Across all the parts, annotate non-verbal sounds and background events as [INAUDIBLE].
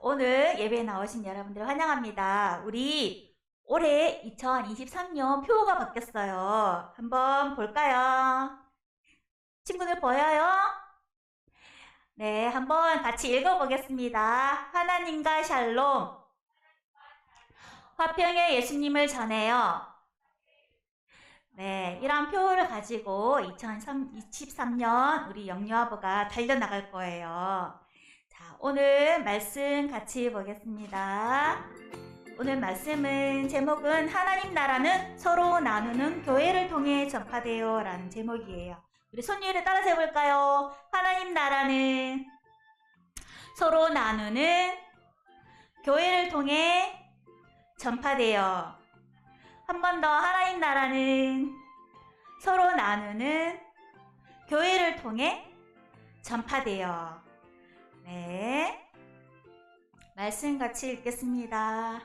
오늘 예배에 나오신 여러분들 환영합니다. 우리 올해 2023년 표가 바뀌었어요. 한번 볼까요? 친구들 보여요? 네, 한번 같이 읽어보겠습니다. 하나님과 샬롬. 화평의 예수님을 전해요. 네, 이런 표를 가지고 2023년 우리 영유아부가 달려나갈 거예요. 자, 오늘 말씀 같이 보겠습니다. 오늘 말씀은 제목은 하나님 나라는 서로 나누는 교회를 통해 전파되어 라는 제목이에요. 우리 손님을 따라서 해볼까요? 하나님 나라는 서로 나누는 교회를 통해 전파되어 한 번 더 하나님 나라는 서로 나누는 교회를 통해 전파되어 네. 말씀 같이 읽겠습니다.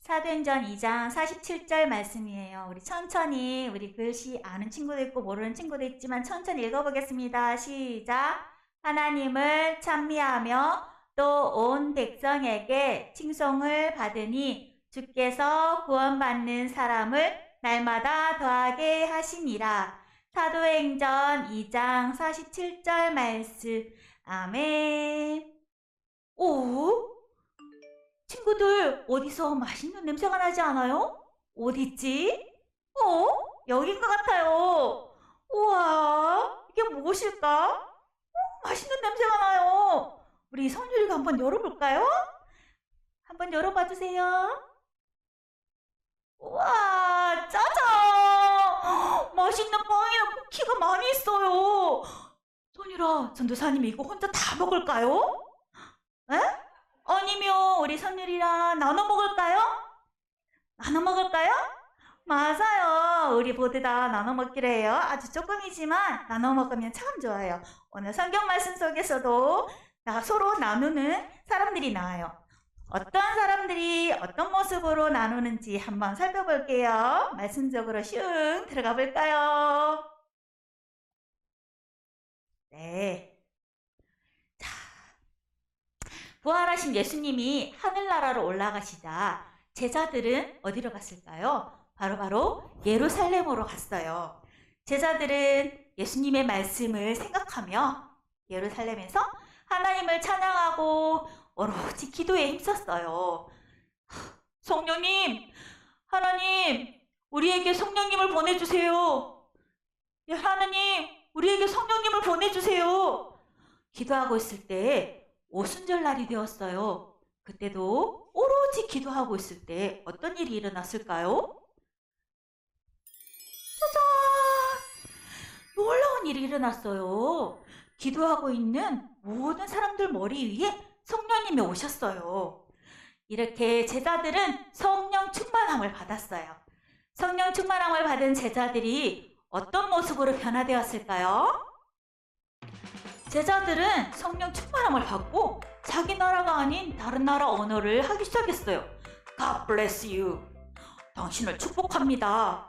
사도행전 2장 47절 말씀이에요. 우리 천천히 우리 글씨 아는 친구도 있고 모르는 친구도 있지만 천천히 읽어보겠습니다. 시작. 하나님을 찬미하며 또 온 백성에게 칭송을 받으니 주께서 구원받는 사람을 날마다 더하게 하시니라. 사도행전 2장 47절 말씀. 아멘. 오? 친구들, 어디서 맛있는 냄새가 나지 않아요? 어딨지? 어? 여긴 것 같아요. 우와, 이게 무엇일까? 어, 맛있는 냄새가 나요. 우리 선율이가 한번 열어볼까요? 한번 열어봐 주세요. 우와, 짜잔! [GASPS] 맛있는 빵이랑 쿠키가 많이 있어요. 선율아, 전도사님이 이거 혼자 다 먹을까요? 에? 아니면 우리 선율이랑 나눠 먹을까요? 나눠 먹을까요? 맞아요. 우리 모두 다 나눠 먹기로 해요. 아주 조금이지만 나눠 먹으면 참 좋아요. 오늘 성경 말씀 속에서도 나 서로 나누는 사람들이 나와요. 어떤 사람들이 어떤 모습으로 나누는지 한번 살펴볼게요. 말씀적으로 슝 들어가 볼까요? 네. 자, 부활하신 예수님이 하늘나라로 올라가시자 제자들은 어디로 갔을까요? 바로 바로 예루살렘으로 갔어요. 제자들은 예수님의 말씀을 생각하며 예루살렘에서 하나님을 찬양하고 오로지 기도에 힘썼어요. 성령님, 하나님, 우리에게 성령님을 보내주세요. 예, 하나님, 우리에게 성령님을 보내주세요. 기도하고 있을 때 오순절 날이 되었어요. 그때도 오로지 기도하고 있을 때 어떤 일이 일어났을까요? 짜잔! 놀라운 일이 일어났어요. 기도하고 있는 모든 사람들 머리 위에 성령님이 오셨어요. 이렇게 제자들은 성령 충만함을 받았어요. 성령 충만함을 받은 제자들이 어떤 모습으로 변화되었을까요? 제자들은 성령 충만함을 받고 자기 나라가 아닌 다른 나라 언어를 하기 시작했어요. God bless you. 당신을 축복합니다.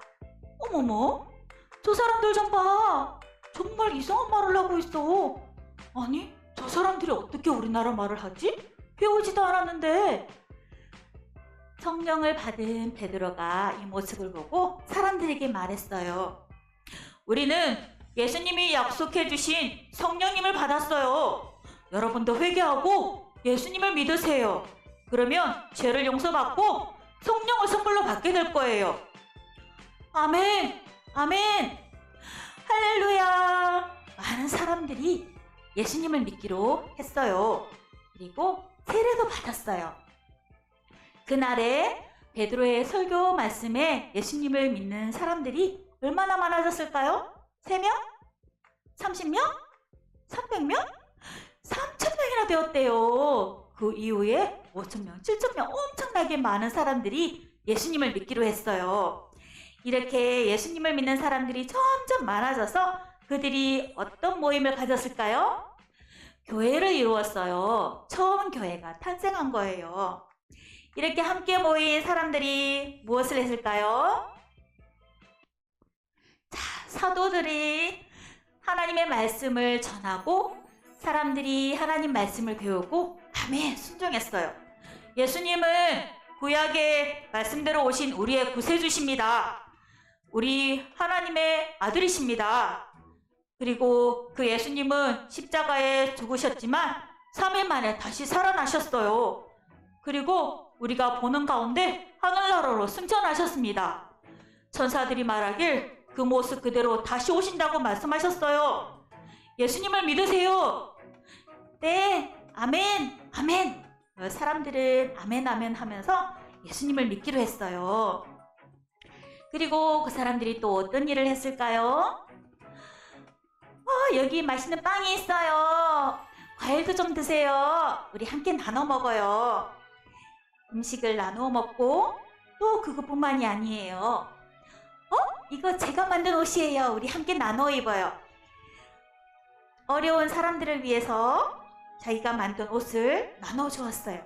어머머, 저 사람들 좀 봐. 정말 이상한 말을 하고 있어. 아니, 저 사람들이 어떻게 우리나라 말을 하지? 배우지도 않았는데. 성령을 받은 베드로가 이 모습을 보고 사람들에게 말했어요. 우리는 예수님이 약속해 주신 성령님을 받았어요. 여러분도 회개하고 예수님을 믿으세요. 그러면 죄를 용서받고 성령을 선물로 받게 될 거예요. 아멘! 아멘! 할렐루야! 많은 사람들이 예수님을 믿기로 했어요. 그리고 세례도 받았어요. 그날에 베드로의 설교 말씀에 예수님을 믿는 사람들이 얼마나 많아졌을까요? 3명? 30명? 300명? 3,000명이나 되었대요. 그 이후에 5,000명, 7,000명 엄청나게 많은 사람들이 예수님을 믿기로 했어요. 이렇게 예수님을 믿는 사람들이 점점 많아져서 그들이 어떤 모임을 가졌을까요? 교회를 이루었어요. 처음 교회가 탄생한 거예요. 이렇게 함께 모인 사람들이 무엇을 했을까요? 자, 사도들이 하나님의 말씀을 전하고 사람들이 하나님 말씀을 배우고 아멘 순종했어요. 예수님은 구약의 말씀대로 오신 우리의 구세주십니다. 우리 하나님의 아들이십니다. 그리고 그 예수님은 십자가에 죽으셨지만 3일 만에 다시 살아나셨어요. 그리고 우리가 보는 가운데 하늘나라로 승천하셨습니다. 천사들이 말하길 그 모습 그대로 다시 오신다고 말씀하셨어요. 예수님을 믿으세요. 네, 아멘, 아멘. 어, 사람들은 아멘, 아멘 하면서 예수님을 믿기로 했어요. 그리고 그 사람들이 또 어떤 일을 했을까요? 어, 여기 맛있는 빵이 있어요. 과일도 좀 드세요. 우리 함께 나눠 먹어요. 음식을 나누어 먹고 또 그것뿐만이 아니에요. 어? 이거 제가 만든 옷이에요. 우리 함께 나눠 입어요. 어려운 사람들을 위해서 자기가 만든 옷을 나눠 주었어요.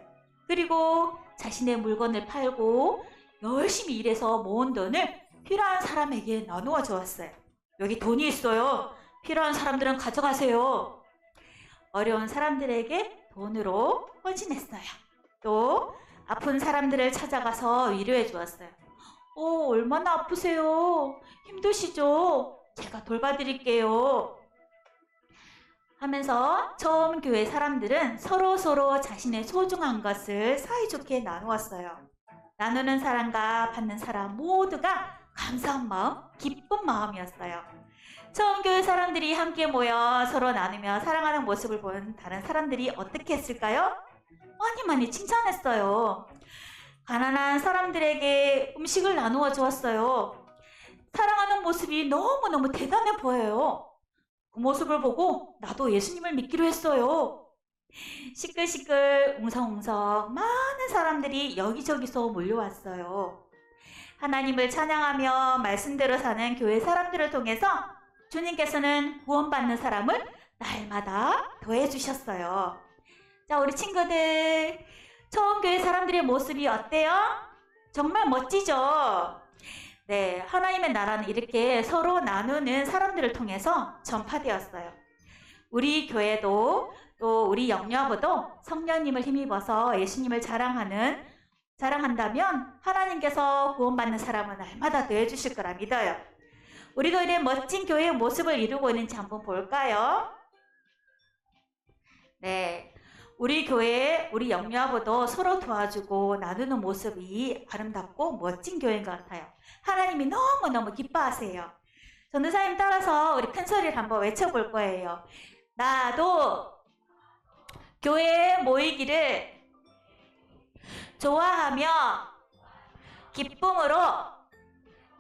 그리고 자신의 물건을 팔고 열심히 일해서 모은 돈을 필요한 사람에게 나누어 주었어요. 여기 돈이 있어요. 필요한 사람들은 가져가세요. 어려운 사람들에게 돈으로 헌신했어요. 또 아픈 사람들을 찾아가서 위로해 주었어요. 오, 얼마나 아프세요? 힘드시죠? 제가 돌봐드릴게요. 하면서 처음 교회 사람들은 서로 서로 자신의 소중한 것을 사이좋게 나누었어요. 나누는 사람과 받는 사람 모두가 감사한 마음, 기쁜 마음이었어요. 처음 교회 사람들이 함께 모여 서로 나누며 사랑하는 모습을 본 다른 사람들이 어떻게 했을까요? 많이 많이 칭찬했어요. 가난한 사람들에게 음식을 나누어 주었어요. 사랑하는 모습이 너무너무 대단해 보여요. 그 모습을 보고 나도 예수님을 믿기로 했어요. 시끌시끌 웅성웅성 많은 사람들이 여기저기서 몰려왔어요. 하나님을 찬양하며 말씀대로 사는 교회 사람들을 통해서 주님께서는 구원받는 사람을 날마다 더해 주셨어요. 자, 우리 친구들. 처음 교회 사람들의 모습이 어때요? 정말 멋지죠? 네, 하나님의 나라는 이렇게 서로 나누는 사람들을 통해서 전파되었어요. 우리 교회도 또 우리 영녀부도 성령님을 힘입어서 예수님을 자랑하는 자랑한다면 하나님께서 구원받는 사람은 날마다 더해 주실 거라 믿어요. 우리도 이런 멋진 교회의 모습을 이루고 있는지 한번 볼까요? 네. 우리 교회, 우리 영유아부도 서로 도와주고 나누는 모습이 아름답고 멋진 교회인 것 같아요. 하나님이 너무너무 기뻐하세요. 전도사님 따라서 우리 큰 소리를 한번 외쳐볼 거예요. 나도 교회에 모이기를 좋아하며 기쁨으로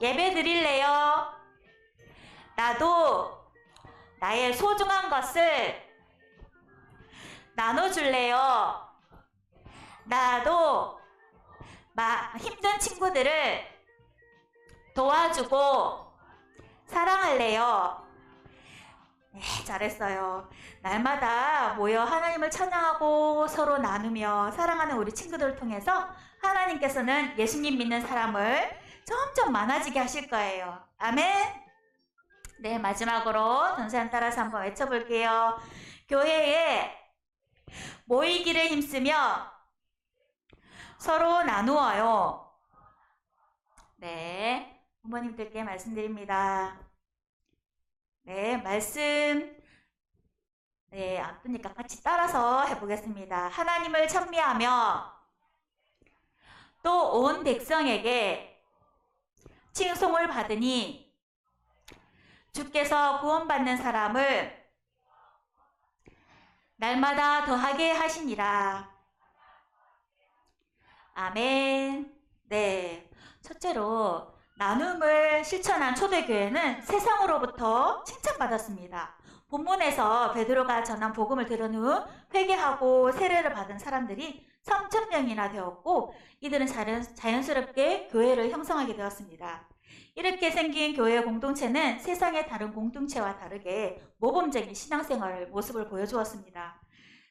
예배 드릴래요. 나도 나의 소중한 것을 나눠줄래요. 나도 마, 힘든 친구들을 도와주고 사랑할래요. 네, 잘했어요. 날마다 모여 하나님을 찬양하고 서로 나누며 사랑하는 우리 친구들을 통해서 하나님께서는 예수님 믿는 사람을 점점 많아지게 하실 거예요. 아멘. 네, 마지막으로 전사님 따라서 한번 외쳐볼게요. 교회에 모이기를 힘쓰며 서로 나누어요. 네, 부모님들께 말씀드립니다. 네, 말씀 네, 아프니까 같이 따라서 해보겠습니다. 하나님을 찬미하며 또 온 백성에게 칭송을 받으니 주께서 구원받는 사람을 날마다 더하게 하시니라. 아멘. 네. 첫째로 나눔을 실천한 초대교회는 세상으로부터 칭찬받았습니다. 본문에서 베드로가 전한 복음을 들은 후 회개하고 세례를 받은 사람들이 3천 명이나 되었고 이들은 자연, 자연스럽게 교회를 형성하게 되었습니다. 이렇게 생긴 교회 공동체는 세상의 다른 공동체와 다르게 모범적인 신앙생활 모습을 보여주었습니다.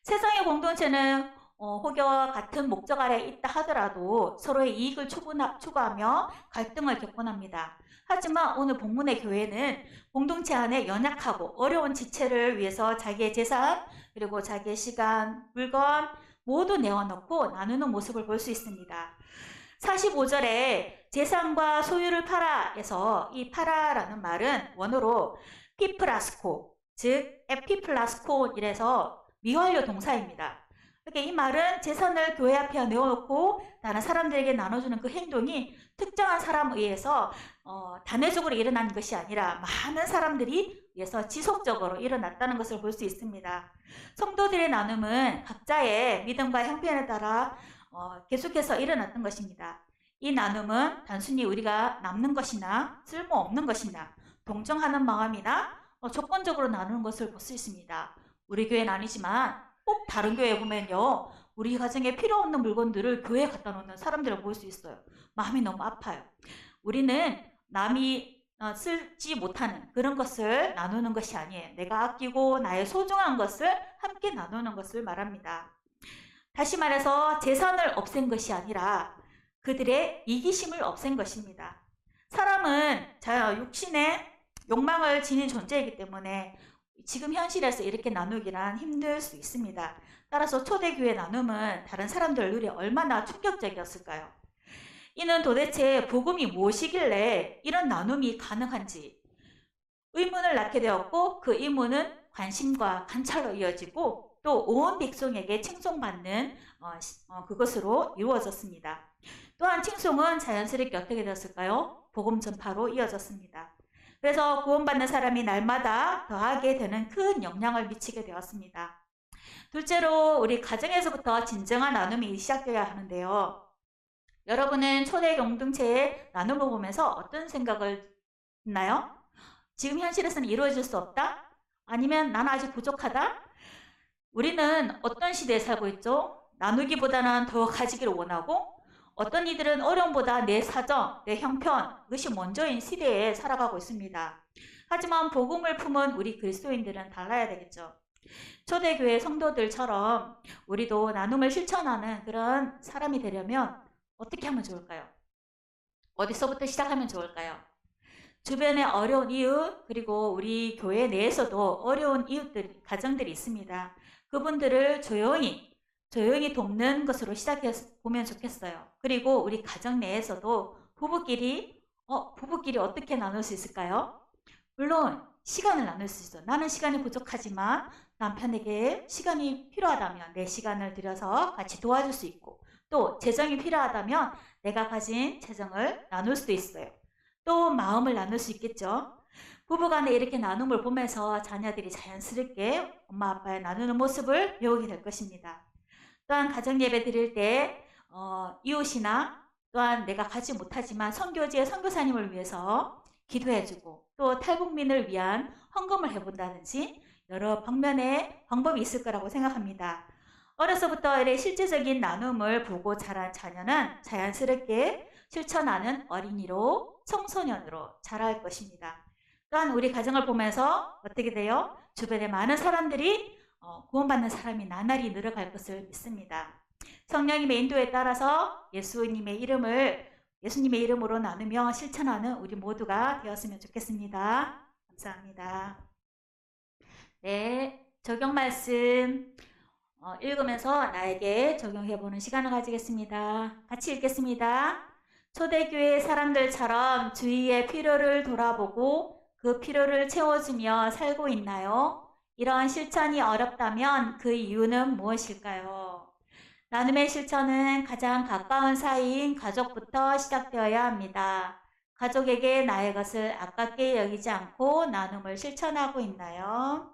세상의 공동체는 어, 혹여와 같은 목적 아래 있다 하더라도 서로의 이익을 추구하며 갈등을 겪곤 합니다. 하지만 오늘 본문의 교회는 공동체 안에 연약하고 어려운 지체를 위해서 자기의 재산, 그리고 자기의 시간, 물건, 모두 내어놓고 나누는 모습을 볼 수 있습니다. 45절에 재산과 소유를 팔아에서 이 팔아라는 말은 원어로 피플라스코, 즉 에피플라스코 이래서 미완료 동사입니다. 그러니까 이 말은 재산을 교회 앞에 내어놓고 다른 사람들에게 나눠주는 그 행동이 특정한 사람에 의해서 어, 단회적으로 일어난 것이 아니라 많은 사람들이 의해서 지속적으로 일어났다는 것을 볼 수 있습니다. 성도들의 나눔은 각자의 믿음과 형편에 따라 어, 계속해서 일어났던 것입니다. 이 나눔은 단순히 우리가 남는 것이나 쓸모없는 것이나 동정하는 마음이나 어, 조건적으로 나누는 것을 볼 수 있습니다. 우리 교회는 아니지만 꼭 다른 교회 보면요. 우리 가정에 필요 없는 물건들을 교회에 갖다 놓는 사람들을 볼 수 있어요. 마음이 너무 아파요. 우리는 남이 어, 쓰지 못하는 그런 것을 나누는 것이 아니에요. 내가 아끼고 나의 소중한 것을 함께 나누는 것을 말합니다. 다시 말해서 재산을 없앤 것이 아니라 그들의 이기심을 없앤 것입니다. 사람은 자 육신의 욕망을 지닌 존재이기 때문에 지금 현실에서 이렇게 나누기란 힘들 수 있습니다. 따라서 초대교회 나눔은 다른 사람들 눈에 얼마나 충격적이었을까요? 이는 도대체 복음이 무엇이길래 이런 나눔이 가능한지 의문을 낳게 되었고 그 의문은 관심과 관찰로 이어지고 또온 백성에게 칭송받는 어, 어, 그것으로 이루어졌습니다. 또한 칭송은 자연스럽게 어떻게 되었을까요? 복음 전파로 이어졌습니다. 그래서 구원받는 사람이 날마다 더하게 되는 큰 영향을 미치게 되었습니다. 둘째로 우리 가정에서부터 진정한 나눔이 시작되어야 하는데요. 여러분은 초대 공동체의 나눔을 보면서 어떤 생각을 했나요? 지금 현실에서는 이루어질 수 없다? 아니면 나는 아직 부족하다? 우리는 어떤 시대에 살고 있죠? 나누기보다는 더 가지기를 원하고 어떤 이들은 어려움보다 내 사정, 내 형편, 그것이 먼저인 시대에 살아가고 있습니다. 하지만 복음을 품은 우리 그리스도인들은 달라야 되겠죠. 초대교회 성도들처럼 우리도 나눔을 실천하는 그런 사람이 되려면 어떻게 하면 좋을까요? 어디서부터 시작하면 좋을까요? 주변에 어려운 이웃, 그리고 우리 교회 내에서도 어려운 이웃들, 가정들이 있습니다. 그분들을 조용히 조용히 돕는 것으로 시작해 보면 좋겠어요. 그리고 우리 가정 내에서도 부부끼리 어 부부끼리 어떻게 나눌 수 있을까요? 물론 시간을 나눌 수 있어. 나는 시간이 부족하지만 남편에게 시간이 필요하다면 내 시간을 들여서 같이 도와줄 수 있고 또 재정이 필요하다면 내가 가진 재정을 나눌 수도 있어요. 또 마음을 나눌 수 있겠죠. 부부간에 이렇게 나눔을 보면서 자녀들이 자연스럽게 엄마 아빠의 나누는 모습을 배우게 될 것입니다. 또한 가정 예배 드릴 때 어, 이웃이나 또한 내가 가지 못하지만 선교지의 선교사님을 위해서 기도해주고 또 탈북민을 위한 헌금을 해본다든지 여러 방면의 방법이 있을 거라고 생각합니다. 어려서부터 이래 실제적인 나눔을 보고 자란 자녀는 자연스럽게 실천하는 어린이로 청소년으로 자랄 것입니다. 또한 우리 가정을 보면서 어떻게 돼요? 주변에 많은 사람들이 어, 구원받는 사람이 나날이 늘어갈 것을 믿습니다. 성령님의 인도에 따라서 예수님의 이름을 예수님의 이름으로 나누며 실천하는 우리 모두가 되었으면 좋겠습니다. 감사합니다. 네, 적용 말씀 어, 읽으면서 나에게 적용해보는 시간을 가지겠습니다. 같이 읽겠습니다. 초대교회 사람들처럼 주위의 필요를 돌아보고 그 필요를 채워주며 살고 있나요? 이러한 실천이 어렵다면 그 이유는 무엇일까요? 나눔의 실천은 가장 가까운 사이인 가족부터 시작되어야 합니다. 가족에게 나의 것을 아깝게 여기지 않고 나눔을 실천하고 있나요?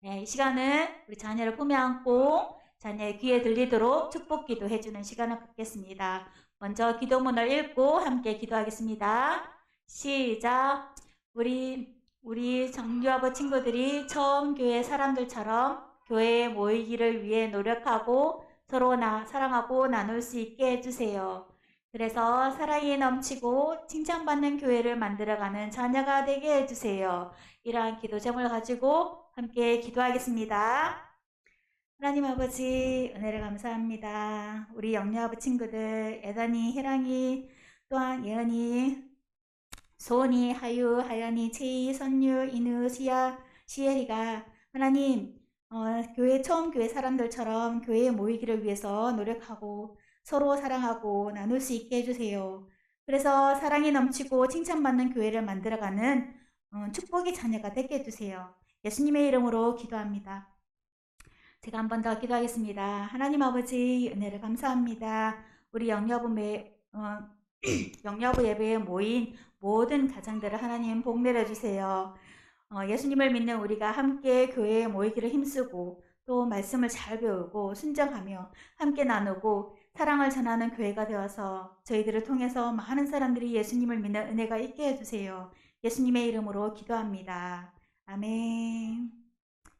네, 이 시간은 우리 자녀를 품에 안고 자녀의 귀에 들리도록 축복 기도해 주는 시간을 갖겠습니다. 먼저 기도문을 읽고 함께 기도하겠습니다. 시작. 우리 우리 정규아버 친구들이 처음 교회 사람들처럼 교회에 모이기를 위해 노력하고 서로 나, 사랑하고 나눌 수 있게 해주세요. 그래서 사랑이 넘치고 칭찬받는 교회를 만들어가는 자녀가 되게 해주세요. 이러한 기도 제목을 가지고 함께 기도하겠습니다. 하나님 아버지 은혜를 감사합니다. 우리 영녀아버 친구들 애단이, 혜랑이, 또한 예언이, 소니, 하유, 하연이, 체이, 선유, 이누, 시아, 시에리가 하나님 어, 교회 처음 교회 사람들처럼 교회에 모이기를 위해서 노력하고 서로 사랑하고 나눌 수 있게 해주세요. 그래서 사랑이 넘치고 칭찬받는 교회를 만들어가는 어, 축복의 자녀가 되게 해주세요. 예수님의 이름으로 기도합니다. 제가 한 번 더 기도하겠습니다. 하나님 아버지 은혜를 감사합니다. 우리 영여부 매, 어, [CLEARS THROAT] 영여부 예배에 모인 모든 가정들을 하나님 복 내려주세요. 어, 예수님을 믿는 우리가 함께 교회에 모이기를 힘쓰고 또 말씀을 잘 배우고 순정하며 함께 나누고 사랑을 전하는 교회가 되어서 저희들을 통해서 많은 사람들이 예수님을 믿는 은혜가 있게 해주세요. 예수님의 이름으로 기도합니다. 아멘.